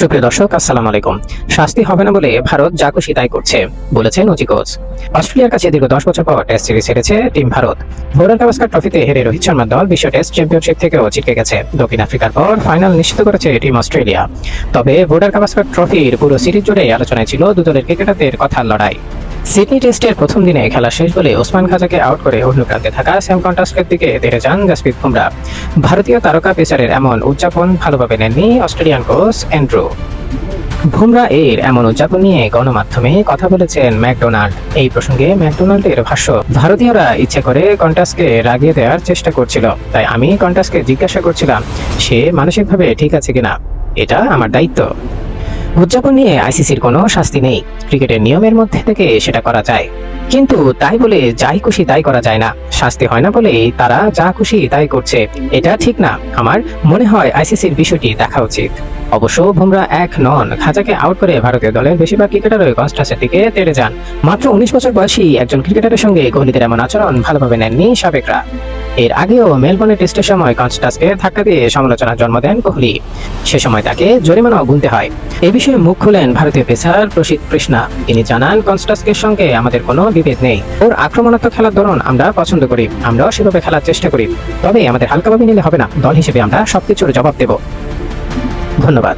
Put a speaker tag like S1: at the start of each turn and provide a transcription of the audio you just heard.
S1: সুপ্রিয় দর্শক, আসসালামু আলাইকুম। শাস্তি হবে না বলে ভারত যা খুশি তাই করছে বলেছেন অজি কোচ অস্ট্রেলিয়ার কাছে দীর্ঘ দশ বছর পর টেস্ট সিরিজ হেরেছে টিম ভারত। ভোরার গাভাস্কার ট্রফিতে হেরে রোহিত শর্মার দল বিশ্ব টেস্ট চ্যাম্পিয়নশিপ থেকেও ছিটকে গেছে। দক্ষিণ আফ্রিকার পর ফাইনাল নিশ্চিত করেছে টিম অস্ট্রেলিয়া। তবে ভোটার গাভাস্কার ট্রফির পুরো সিরিজ জুড়ে আলোচনায় ছিল দুদলের ক্রিকেটারদের কথার লড়াই। সিডনি টেস্টের প্রথম দিনে খেলা শেষ বলে ওসমান খাজাকে আউট করে অন্য প্রান্তে থাকা স্যাম কন্টাস্টের দিকে দেখে যান জাসপ্রীত বুমরা। ভারতীয় তারকা পেসারের এমন উদযাপন ভালোভাবে নেননি অস্ট্রেলিয়ান কোচ অ্যান্ড্রু। বুমরা এর এমন উদযাপন নিয়ে গণমাধ্যমে কথা বলেছেন ম্যাকডোনাল্ড। এই প্রসঙ্গে ম্যাকডোনাল্ডের ভাষ্য, ভারতীয়রা ইচ্ছে করে কন্টাসকে রাগিয়ে দেওয়ার চেষ্টা করছিল, তাই আমি কন্টাসকে জিজ্ঞাসা করছিলাম, সে মানসিকভাবে ঠিক আছে কিনা? এটা আমার দায়িত্ব। উদযাপন নিয়ে আইসিসির কোনো শাস্তি নেই। ক্রিকেটের নিয়মের মধ্যে থেকে সেটা করা যায়। কিন্তু তাই বলে যাই খুশি তাই করা যায় না। শাস্তি হয় না বলে তারা যা খুশি তাই করছে। এটা ঠিক না। আমার মনে হয় আইসিসির বিষয়টি দেখা উচিত। অবশ্য বুমরা এক নন। খাজাকে আউট করে ভারতীয় দলের বেশিরভাগ ক্রিকেটারই কনস্টাসের দিকে তেড়ে যান। মাত্র উনিশ বছর বয়সী একজন ক্রিকেটারের সঙ্গে কোহলিদের এমন আচরণ ভালোভাবে নেননি সাবেকরা। এর আগেও মেলবোর্নে টেস্টের সময় কনস্টাসকে ধাক্কা দিয়ে সমালোচনার জন্ম দেন কোহলি। সে সময় তাকে জরিমানাও গুনতে হয়। এ বিষয়ে মুখ খুলেন ভারতীয় পেসার প্রসিদ্ধ কৃষ্ণা। তিনি জানান কনস্টাসকের সঙ্গে আমাদের কোনো বিভেদ নেই। ওর আক্রমণাত্মক খেলার ধরন আমরা পছন্দ করি। আমরাও সেভাবে খেলার চেষ্টা করি। তবে আমাদের হালকাভাবে নিলে হবে না। দল হিসেবে আমরা সবকিছুর জবাব দেব। ধন্যবাদ।